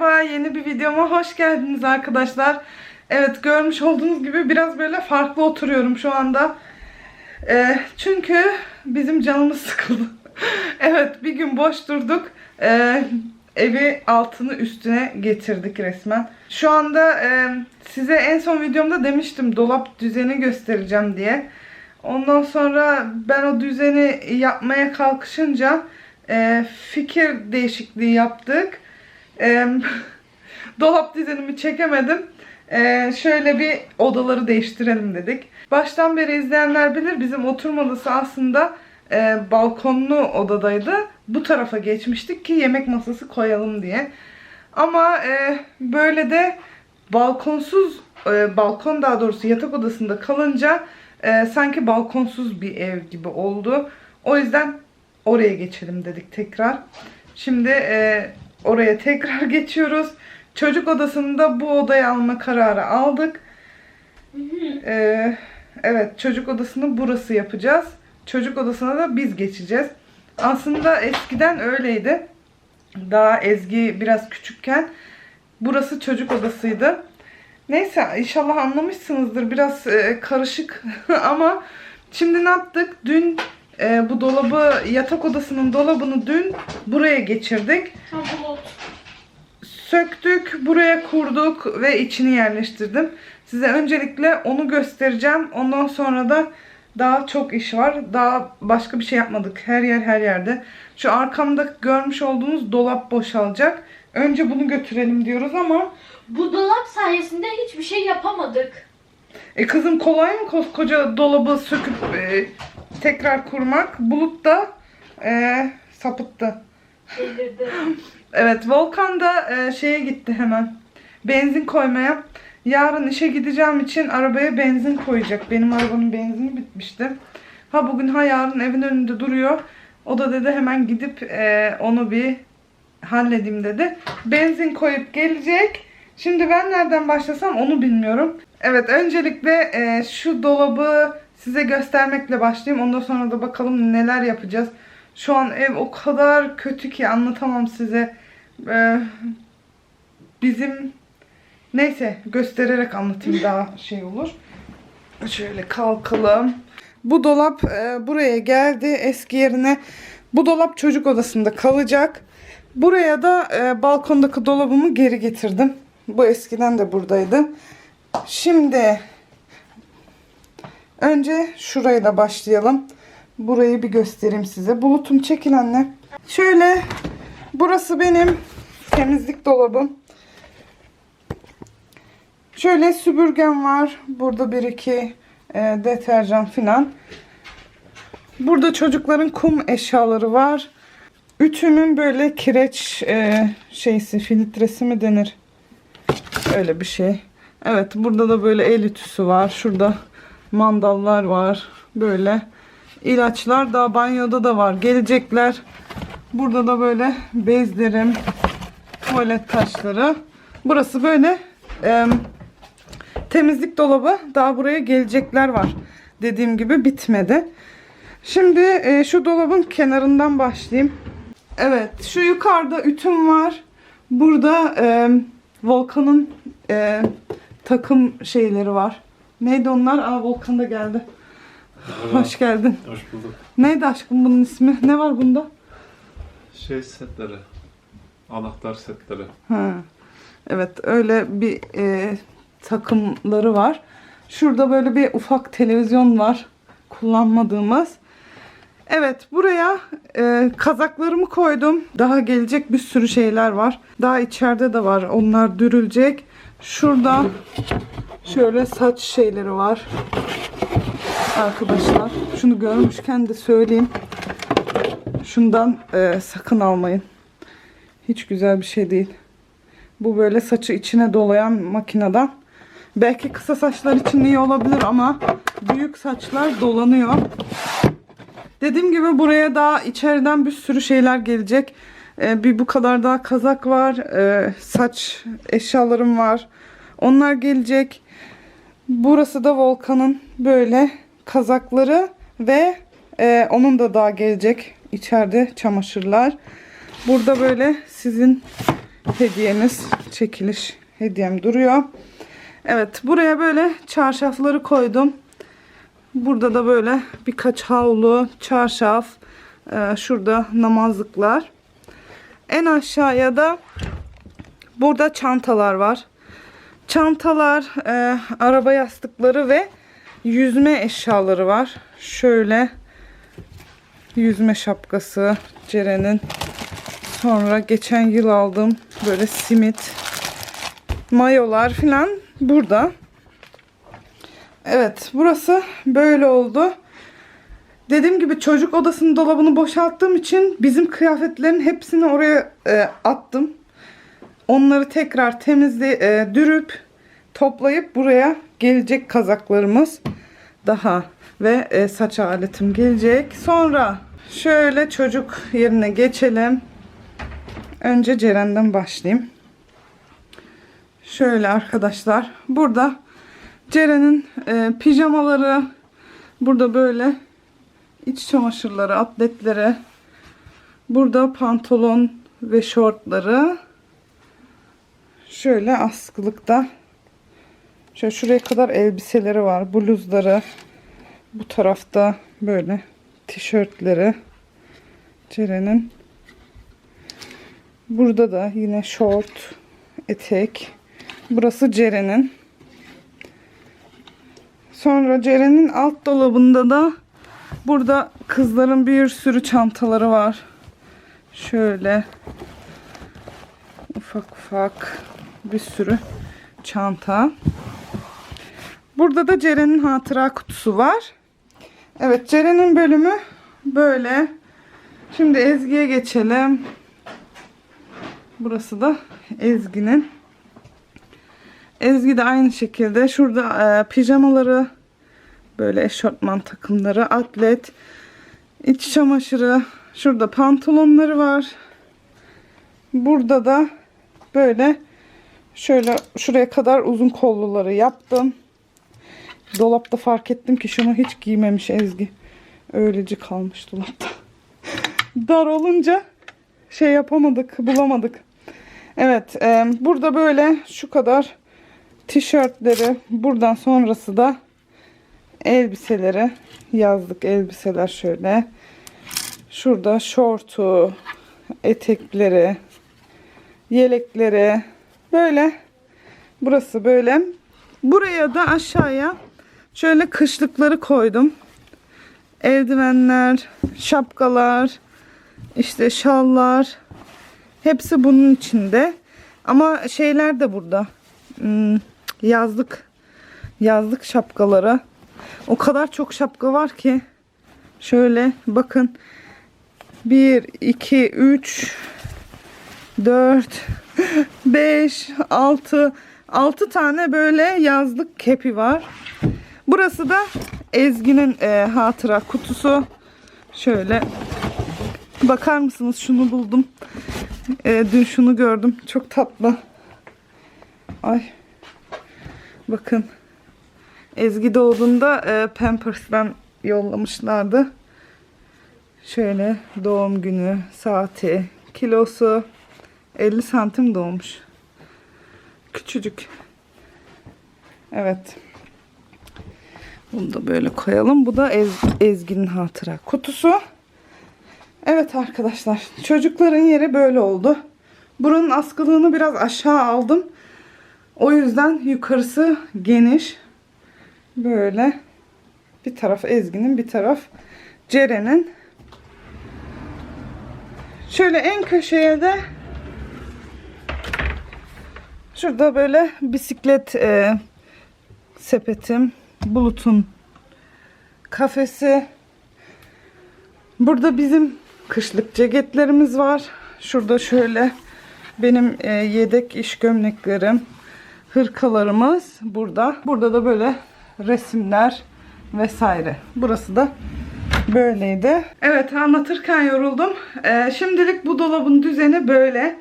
Merhaba, yeni bir videoma hoş geldiniz arkadaşlar. Evet, görmüş olduğunuz gibi biraz böyle farklı oturuyorum şu anda. Ee, çünkü bizim canımız sıkıldı. evet, bir gün boş durduk. Ee, evi altını üstüne getirdik resmen. Şu anda e, size en son videomda demiştim dolap düzeni göstereceğim diye. Ondan sonra ben o düzeni yapmaya kalkışınca e, fikir değişikliği yaptık. E, dolap düzenimi çekemedim. E, şöyle bir odaları değiştirelim dedik. Baştan beri izleyenler bilir bizim oturma odası aslında e, balkonlu odadaydı. Bu tarafa geçmiştik ki yemek masası koyalım diye. Ama e, böyle de balkonsuz, e, balkon daha doğrusu yatak odasında kalınca e, sanki balkonsuz bir ev gibi oldu. O yüzden oraya geçelim dedik tekrar. Şimdi e, oraya tekrar geçiyoruz. Çocuk odasını da bu odaya alma kararı aldık. E, evet çocuk odasını burası yapacağız. Çocuk odasına da biz geçeceğiz. Aslında eskiden öyleydi. Daha Ezgi biraz küçükken burası çocuk odasıydı. Neyse inşallah anlamışsınızdır. Biraz e, karışık ama şimdi ne yaptık? Dün e, bu dolabı yatak odasının dolabını dün buraya geçirdik. Söktük, buraya kurduk ve içini yerleştirdim. Size öncelikle onu göstereceğim. Ondan sonra da daha çok iş var. Daha başka bir şey yapmadık. Her yer her yerde. Şu arkamda görmüş olduğunuz dolap boşalacak. Önce bunu götürelim diyoruz ama Bu dolap sayesinde hiçbir şey yapamadık. E kızım kolay mı koskoca dolabı söküp e, tekrar kurmak? Bulut da e, sapıttı. Delirdi. Evet Volkan da e, şeye gitti hemen. Benzin koymaya. Yarın işe gideceğim için arabaya benzin koyacak. Benim arabanın benzini bitmişti. Ha bugün ha yarın evin önünde duruyor. O da dedi hemen gidip e, onu bir halledeyim dedi. Benzin koyup gelecek. Şimdi ben nereden başlasam onu bilmiyorum. Evet öncelikle e, şu dolabı size göstermekle başlayayım. Ondan sonra da bakalım neler yapacağız. Şu an ev o kadar kötü ki anlatamam size. Ee, bizim neyse göstererek anlatayım daha şey olur. Şöyle kalkalım. Bu dolap e, buraya geldi eski yerine. Bu dolap çocuk odasında kalacak. Buraya da e, balkondaki dolabımı geri getirdim. Bu eskiden de buradaydı. Şimdi önce şurayla başlayalım. Burayı bir göstereyim size. Bulutum çekil anne. Şöyle burası benim temizlik dolabım. Şöyle süpürgem var. Burada bir iki e, deterjan filan. Burada çocukların kum eşyaları var. Ütünün böyle kireç e, şeysi filtresi mi denir? Öyle bir şey. Evet burada da böyle el ütüsü var. Şurada mandallar var. Böyle ilaçlar daha banyoda da var. Gelecekler. Burada da böyle bezlerim, tuvalet taşları. Burası böyle e, temizlik dolabı. Daha buraya gelecekler var. Dediğim gibi bitmedi. Şimdi e, şu dolabın kenarından başlayayım. Evet şu yukarıda ütüm var. Burada e, Volkan'ın e, takım şeyleri var. Neydi onlar? Aa Volkan da geldi. Merhaba. Hoş geldin. Hoş bulduk. Neydi aşkım bunun ismi? Ne var bunda? Şey setleri. Anahtar setleri. Ha. Evet öyle bir e, takımları var. Şurada böyle bir ufak televizyon var. Kullanmadığımız. Evet buraya e, kazaklarımı koydum. Daha gelecek bir sürü şeyler var. Daha içeride de var. Onlar dürülecek. Şurada şöyle saç şeyleri var. Arkadaşlar şunu görmüşken de söyleyeyim. Şundan e, sakın almayın. Hiç güzel bir şey değil. Bu böyle saçı içine dolayan makineden. Belki kısa saçlar için iyi olabilir ama büyük saçlar dolanıyor. Dediğim gibi buraya daha içeriden bir sürü şeyler gelecek. Ee, bir bu kadar daha kazak var. Ee, saç eşyalarım var. Onlar gelecek. Burası da Volkan'ın böyle kazakları ve e, onun da daha gelecek içeride çamaşırlar. Burada böyle sizin hediyemiz, çekiliş hediyem duruyor. Evet, buraya böyle çarşafları koydum. Burada da böyle birkaç havlu, çarşaf, e, şurada namazlıklar. En aşağıya da burada çantalar var. Çantalar, e, araba yastıkları ve yüzme eşyaları var. Şöyle yüzme şapkası Ceren'in. Sonra geçen yıl aldığım böyle simit, mayolar falan burada. Evet, burası böyle oldu. Dediğim gibi çocuk odasının dolabını boşalttığım için bizim kıyafetlerin hepsini oraya e, attım. Onları tekrar temizle e, dürüp toplayıp buraya gelecek kazaklarımız daha ve e, saç aletim gelecek. Sonra şöyle çocuk yerine geçelim. Önce Ceren'den başlayayım. Şöyle arkadaşlar. Burada Ceren'in e, pijamaları. Burada böyle iç çamaşırları, atletleri. Burada pantolon ve şortları. Şöyle askılıkta. Şöyle şuraya kadar elbiseleri var. Bluzları. Bu tarafta böyle tişörtleri. Ceren'in. Burada da yine şort, etek. Burası Ceren'in. Sonra Ceren'in alt dolabında da burada kızların bir sürü çantaları var. Şöyle ufak ufak bir sürü çanta. Burada da Ceren'in hatıra kutusu var. Evet Ceren'in bölümü böyle. Şimdi Ezgi'ye geçelim. Burası da Ezgi'nin. Ezgi de aynı şekilde şurada e, pijamaları böyle eşortman takımları, atlet, iç çamaşırı, şurada pantolonları var. Burada da böyle şöyle şuraya kadar uzun kolluları yaptım. Dolapta fark ettim ki şunu hiç giymemiş Ezgi. Öylece kalmış dolapta. Dar olunca şey yapamadık, bulamadık. Evet, e, burada böyle şu kadar tişörtleri, buradan sonrası da elbiseleri, yazlık elbiseler şöyle. Şurada şortu, etekleri, yelekleri böyle. Burası böyle. Buraya da aşağıya şöyle kışlıkları koydum. Eldivenler, şapkalar, işte şallar. Hepsi bunun içinde. Ama şeyler de burada. Hmm, yazlık yazlık şapkaları. O kadar çok şapka var ki. Şöyle bakın. 1 2 3 4 5 6 6 tane böyle yazlık kepi var. Burası da Ezgi'nin e, hatıra kutusu. Şöyle bakar mısınız? Şunu buldum. E, dün şunu gördüm. Çok tatlı. Ay. Bakın. Ezgi doğduğunda e, Pampers'tan yollamışlardı. Şöyle doğum günü, saati, kilosu 50 santim doğmuş. Küçücük. Evet. Bunu da böyle koyalım. Bu da Ez- Ezgi'nin hatıra kutusu. Evet arkadaşlar. Çocukların yeri böyle oldu. Buranın askılığını biraz aşağı aldım. O yüzden yukarısı geniş. Böyle. Bir taraf Ezgi'nin bir taraf Ceren'in. Şöyle en köşeye de şurada böyle bisiklet e, sepetim. Bulut'un kafesi. Burada bizim kışlık ceketlerimiz var. Şurada şöyle benim e, yedek iş gömleklerim, hırkalarımız burada. Burada da böyle resimler vesaire. Burası da böyleydi. Evet anlatırken yoruldum. Ee, şimdilik bu dolabın düzeni böyle.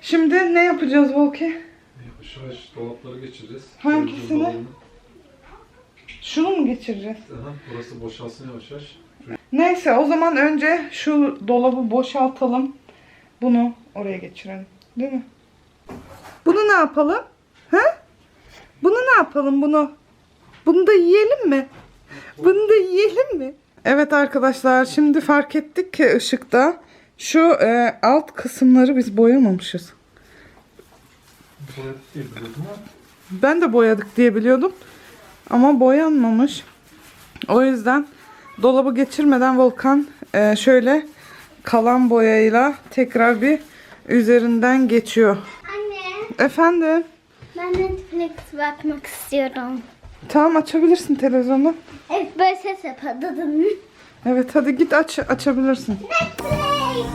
Şimdi ne yapacağız Volki? Yavaş yavaş dolapları geçireceğiz. Hangisini? Dolabını. Şunu mu geçireceğiz? Aha, burası boşalsın yavaş yavaş. Neyse o zaman önce şu dolabı boşaltalım. Bunu oraya geçirelim. Değil mi? ne yapalım? Ha? Bunu ne yapalım bunu? Bunu da yiyelim mi? Bunu da yiyelim mi? Evet arkadaşlar şimdi fark ettik ki ışıkta şu e, alt kısımları biz boyamamışız. Boyadık diye biliyordum ama Ben de boyadık diye biliyordum. Ama boyanmamış. O yüzden dolabı geçirmeden Volkan e, şöyle kalan boyayla tekrar bir üzerinden geçiyor. Anne, Efendim? ben Netflix bakmak istiyorum. Tamam açabilirsin televizyonu. Evet, böyle ses yapalım. Evet hadi git aç açabilirsin. Netflix!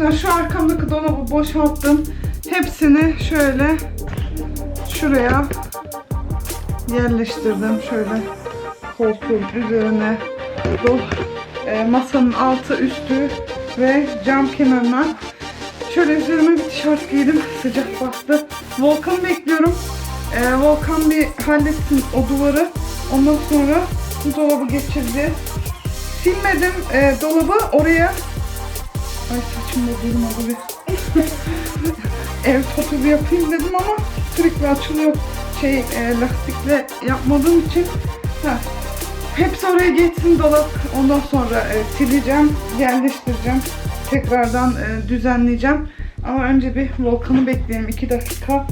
Arkadaşlar şu arkamdaki dolabı boşalttım. Hepsini şöyle şuraya yerleştirdim. Şöyle koltuğun üzerine dol e, masanın altı üstü ve cam kenarına şöyle üzerime bir tişört giydim. Sıcak bastı. Volkan'ı bekliyorum. E, Volkan bir halletsin o duvarı. Ondan sonra dolabı geçireceğiz. Silmedim e, dolabı oraya Ay saçım da durmadı bir. Ev fotoğrafı yapayım dedim ama sürekli açılıyor. Şey e, lastikle yapmadığım için. Ha. Hepsi oraya geçsin dolap. Ondan sonra e, sileceğim, yerleştireceğim. Tekrardan e, düzenleyeceğim. Ama önce bir Volkan'ı bekleyelim. 2 dakika.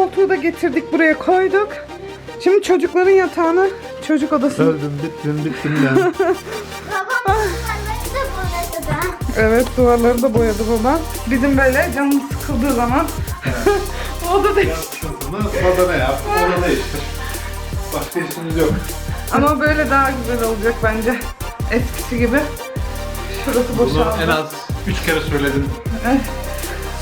Koltuğu da getirdik, buraya koyduk. Şimdi çocukların yatağını, çocuk odasını... Öldüm bittim bittim ya. Babam bunları da boyadı da. Evet, duvarları da boyadı baba. Bizim böyle canımız sıkıldığı zaman o da değil. Bunu badana yap, ona değiştir. Başka işimiz yok. Ama böyle daha güzel olacak bence. Eskisi gibi. Şurası Bunu boşaldı. en az 3 kere söyledim.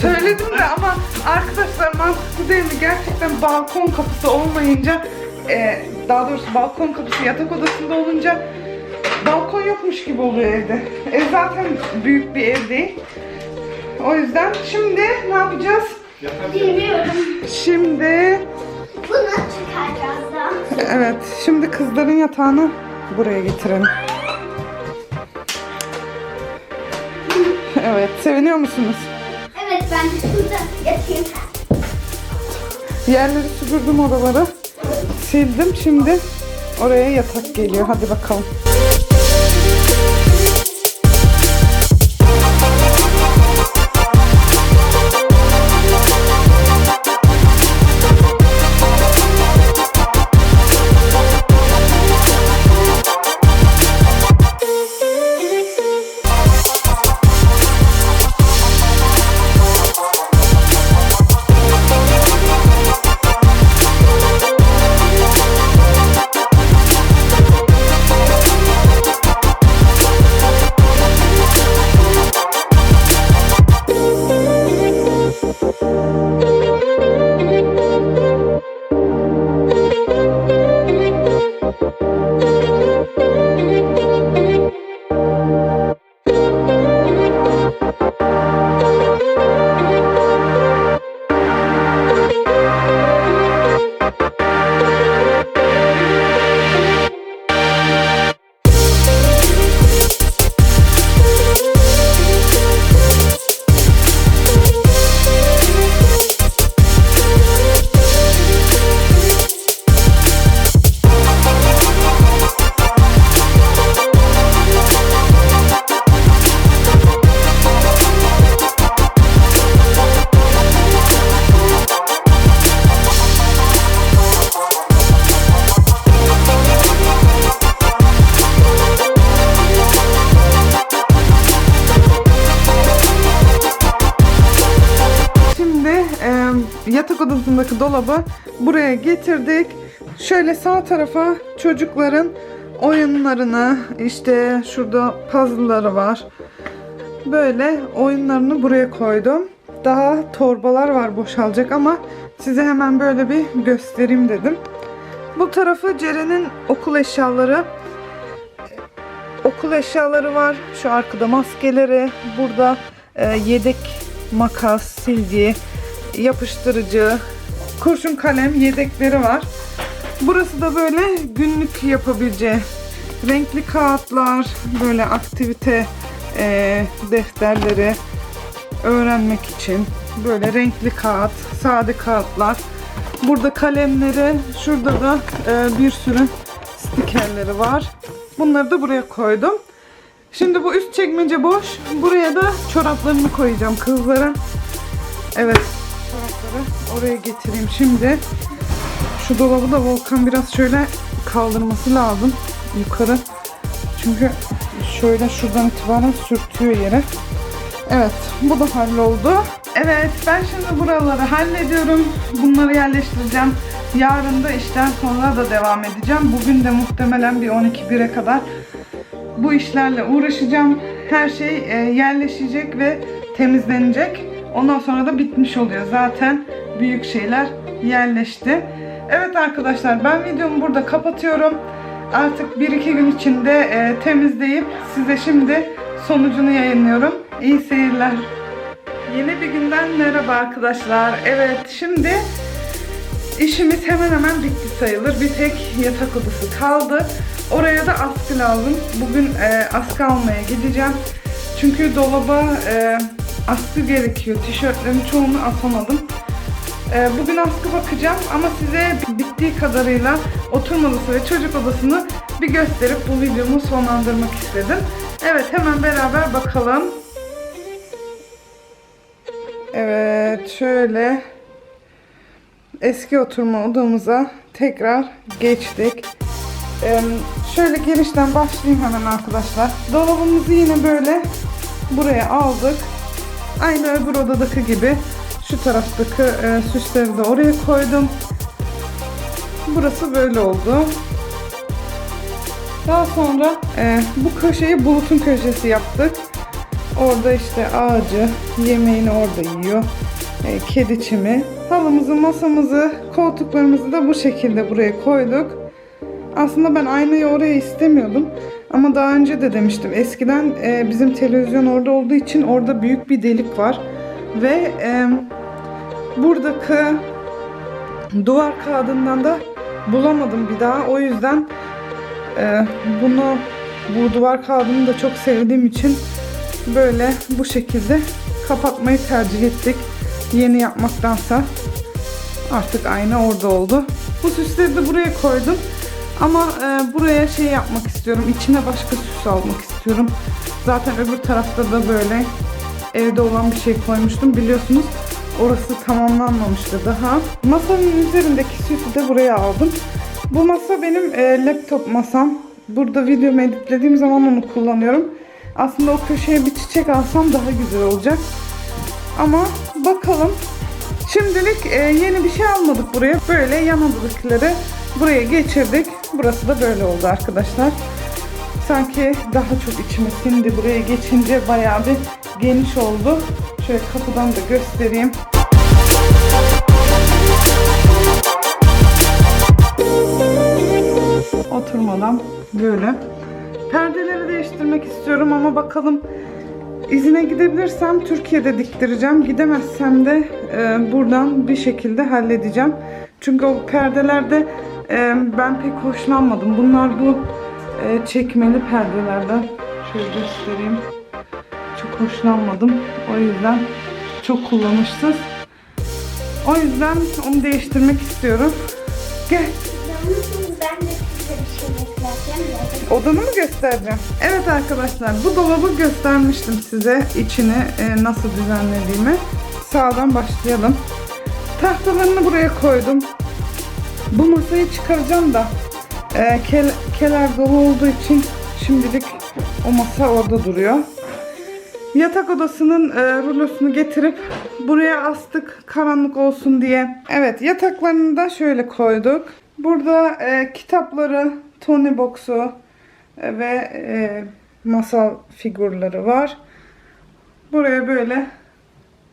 Söyledim de ama arkadaşlar mantıklı değil mi? Gerçekten balkon kapısı olmayınca e, daha doğrusu balkon kapısı yatak odasında olunca balkon yokmuş gibi oluyor evde. Ev zaten büyük bir ev değil. O yüzden şimdi ne yapacağız? Bilmiyorum. Şimdi Bunu çıkaracağız da. evet şimdi kızların yatağını buraya getirelim. Evet seviniyor musunuz? Ben de şurada yatayım. Yerleri süpürdüm oraları. Sildim. Şimdi oraya yatak geliyor. Hadi bakalım. Yatak odasındaki dolabı buraya getirdik. Şöyle sağ tarafa çocukların oyunlarını işte şurada puzzle'ları var. Böyle oyunlarını buraya koydum. Daha torbalar var boşalacak ama size hemen böyle bir göstereyim dedim. Bu tarafı Ceren'in okul eşyaları. Okul eşyaları var. Şu arkada maskeleri. Burada e, yedek makas, silgi, yapıştırıcı, kurşun kalem yedekleri var. Burası da böyle günlük yapabileceği renkli kağıtlar, böyle aktivite e, defterleri öğrenmek için böyle renkli kağıt, sade kağıtlar. Burada kalemleri, şurada da e, bir sürü stikerleri var. Bunları da buraya koydum. Şimdi bu üst çekmece boş. Buraya da çoraplarını koyacağım kızlara. Evet, çorapları oraya getireyim şimdi. Şu dolabı da Volkan biraz şöyle kaldırması lazım yukarı. Çünkü şöyle şuradan itibaren sürtüyor yere. Evet, bu da halloldu. Evet, ben şimdi buraları hallediyorum. Bunları yerleştireceğim. Yarın da işten sonra da devam edeceğim. Bugün de muhtemelen bir 12-1'e kadar bu işlerle uğraşacağım. Her şey e, yerleşecek ve temizlenecek. Ondan sonra da bitmiş oluyor. Zaten büyük şeyler yerleşti. Evet arkadaşlar ben videomu burada kapatıyorum. Artık 1-2 gün içinde e, temizleyip size şimdi sonucunu yayınlıyorum. İyi seyirler. Yeni bir günden merhaba arkadaşlar. Evet şimdi işimiz hemen hemen bitti sayılır. Bir tek yatak odası kaldı. Oraya da askı lazım. Bugün e, askı almaya gideceğim. Çünkü dolaba e, askı gerekiyor. Tişörtlerin çoğunu asamadım. E, bugün askı bakacağım ama size bittiği kadarıyla oturma odası ve çocuk odasını bir gösterip bu videomu sonlandırmak istedim. Evet hemen beraber bakalım. Evet şöyle eski oturma odamıza tekrar geçtik. Ee, şöyle girişten başlayayım hemen arkadaşlar. Dolabımızı yine böyle buraya aldık. Aynı öbür odadaki gibi şu taraftaki e, süsleri de oraya koydum. Burası böyle oldu. Daha sonra e, bu köşeyi bulutun köşesi yaptık. Orada işte ağacı, yemeğini orada yiyor. E, kedi çimi. Halımızı, masamızı, koltuklarımızı da bu şekilde buraya koyduk. Aslında ben aynayı oraya istemiyordum. Ama daha önce de demiştim. Eskiden e, bizim televizyon orada olduğu için orada büyük bir delik var. Ve e, buradaki duvar kağıdından da bulamadım bir daha. O yüzden e, bunu bu duvar kağıdını da çok sevdiğim için böyle bu şekilde kapatmayı tercih ettik. Yeni yapmaktansa artık ayna orada oldu. Bu süsleri de buraya koydum. Ama e, buraya şey yapmak istiyorum. İçine başka süs almak istiyorum. Zaten öbür tarafta da böyle evde olan bir şey koymuştum. Biliyorsunuz orası tamamlanmamıştı daha. Masanın üzerindeki süsü de buraya aldım. Bu masa benim e, laptop masam. Burada videomu editlediğim zaman onu kullanıyorum. Aslında o köşeye bir çiçek alsam daha güzel olacak. Ama bakalım. Şimdilik e, yeni bir şey almadık buraya. Böyle yan odadakileri buraya geçirdik. Burası da böyle oldu arkadaşlar. Sanki daha çok içime sindi buraya geçince bayağı bir geniş oldu. Şöyle kapıdan da göstereyim. Oturmadan böyle. Perdeleri değiştirmek istiyorum ama bakalım izine gidebilirsem Türkiye'de diktireceğim. Gidemezsem de e, buradan bir şekilde halledeceğim. Çünkü o perdelerde e, ben pek hoşlanmadım. Bunlar bu e, çekmeli perdelerden. Şöyle göstereyim. Çok hoşlanmadım. O yüzden çok kullanışsız. O yüzden onu değiştirmek istiyorum. Gel. Odanı mı göstereceğim? Evet arkadaşlar bu dolabı göstermiştim size içini e, nasıl düzenlediğimi. Sağdan başlayalım. Tahtalarını buraya koydum. Bu masayı çıkaracağım da e, kel, keler dolu olduğu için şimdilik o masa orada duruyor. yatak odasının e, rulosunu getirip buraya astık karanlık olsun diye. Evet yataklarını da şöyle koyduk. Burada e, kitapları, Tony Box'u e, ve e, masal figürleri var. Buraya böyle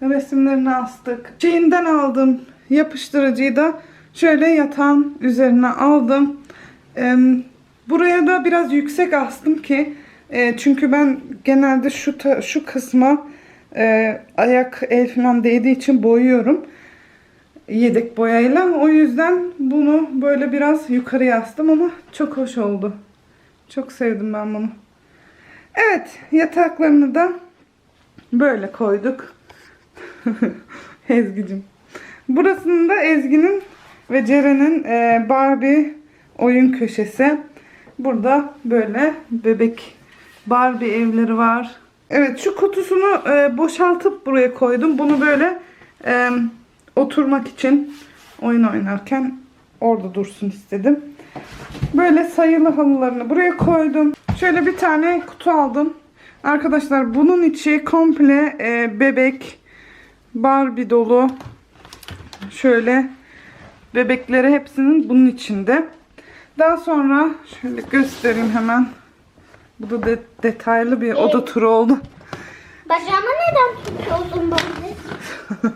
resimlerini astık. Şeyinden aldım yapıştırıcıyı da şöyle yatağın üzerine aldım. Buraya da biraz yüksek astım ki e, çünkü ben genelde şu şu kısma e, ayak el falan değdiği için boyuyorum yedek boyayla. O yüzden bunu böyle biraz yukarıya astım ama çok hoş oldu. Çok sevdim ben bunu. Evet yataklarını da böyle koyduk. Ezgi'cim. Burasında Ezgi'nin ve Ceren'in e, Barbie oyun köşesi. Burada böyle bebek Barbie evleri var. Evet şu kutusunu e, boşaltıp buraya koydum. Bunu böyle e, oturmak için oyun oynarken orada dursun istedim. Böyle sayılı halılarını buraya koydum. Şöyle bir tane kutu aldım. Arkadaşlar bunun içi komple e, bebek Barbie dolu. Şöyle bebekleri hepsinin bunun içinde. Daha sonra şöyle göstereyim hemen. Bu da de- detaylı bir oda turu oldu. Bacağıma neden tutuyorsun böyle?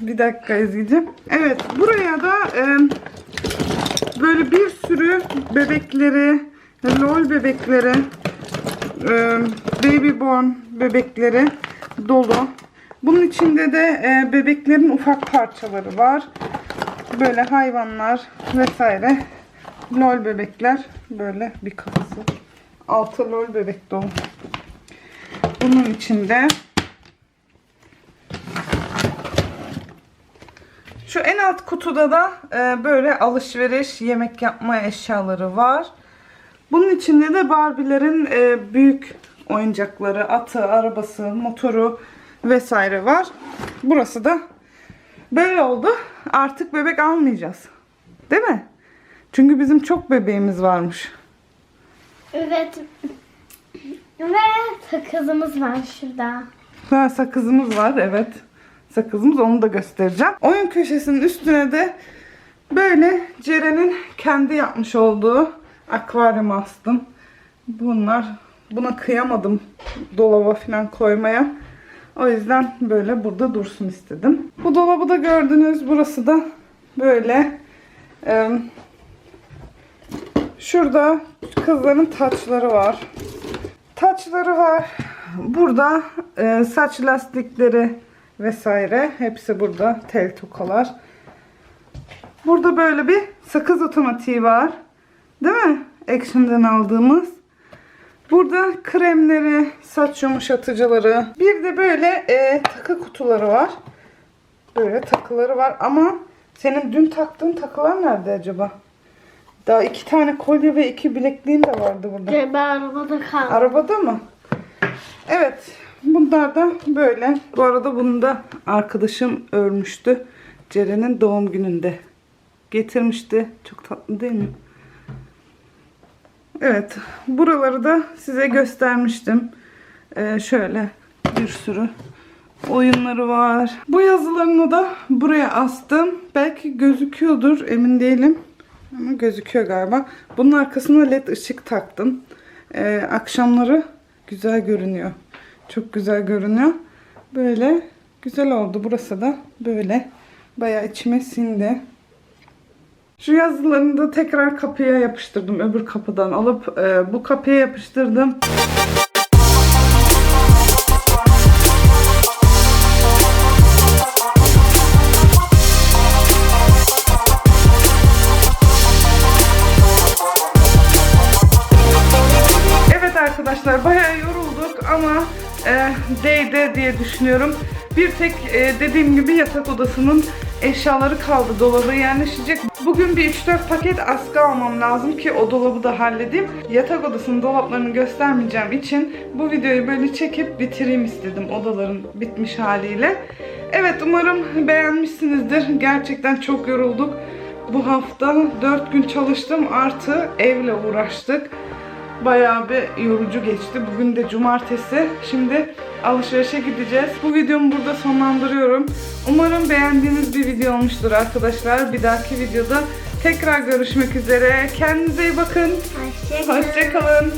Bir dakika Ezgi'ciğim. Evet buraya da e, böyle bir sürü bebekleri, lol bebekleri, e, babyborn bebekleri dolu. Bunun içinde de e, bebeklerin ufak parçaları var. Böyle hayvanlar vesaire. Lol bebekler. Böyle bir kafası. Altı lol bebek dolu. Bunun içinde Şu en alt kutuda da e, böyle alışveriş, yemek yapma eşyaları var. Bunun içinde de Barbie'lerin e, büyük oyuncakları, atı, arabası, motoru vesaire var. Burası da böyle oldu. Artık bebek almayacağız. Değil mi? Çünkü bizim çok bebeğimiz varmış. Evet. Ve sakızımız var şurada. Ha, sakızımız var evet. Sakızımız onu da göstereceğim. Oyun köşesinin üstüne de böyle Ceren'in kendi yapmış olduğu akvaryum astım. Bunlar buna kıyamadım dolaba falan koymaya. O yüzden böyle burada dursun istedim. Bu dolabı da gördünüz. Burası da böyle. Şurada kızların taçları var. Taçları var. Burada e, saç lastikleri vesaire. Hepsi burada. Tel tokalar. Burada böyle bir sakız otomatiği var. Değil mi? Action'dan aldığımız. Burada kremleri, saç yumuşatıcıları. Bir de böyle e, takı kutuları var. Böyle takıları var ama senin dün taktığın takılar nerede acaba? Daha iki tane kolye ve iki bilekliğin de vardı burada. Ben arabada kaldım. Arabada mı? Evet. Bunlar da böyle. Bu arada bunu da arkadaşım örmüştü. Ceren'in doğum gününde. Getirmişti. Çok tatlı değil mi? Evet. Buraları da size göstermiştim. Ee, şöyle bir sürü oyunları var. Bu yazılarını da buraya astım. Belki gözüküyordur. Emin değilim. Ama gözüküyor galiba. Bunun arkasına led ışık taktım. Ee, akşamları güzel görünüyor. Çok güzel görünüyor. Böyle güzel oldu. Burası da böyle. Bayağı içime sindi. Şu yazılarını da tekrar kapıya yapıştırdım. Öbür kapıdan alıp e, bu kapıya yapıştırdım. Evet arkadaşlar bayağı yorulduk ama e, değdi diye düşünüyorum. Bir tek e, dediğim gibi yatak odasının eşyaları kaldı. Dolabı yerleşecek. Bugün bir 3-4 paket askı almam lazım ki o dolabı da halledeyim. Yatak odasının dolaplarını göstermeyeceğim için bu videoyu böyle çekip bitireyim istedim odaların bitmiş haliyle. Evet umarım beğenmişsinizdir. Gerçekten çok yorulduk. Bu hafta 4 gün çalıştım artı evle uğraştık bayağı bir yorucu geçti. Bugün de cumartesi. Şimdi alışverişe gideceğiz. Bu videomu burada sonlandırıyorum. Umarım beğendiğiniz bir video olmuştur arkadaşlar. Bir dahaki videoda tekrar görüşmek üzere. Kendinize iyi bakın. Hoşçakalın. Hoşçakalın.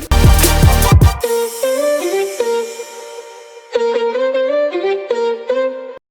Thank you.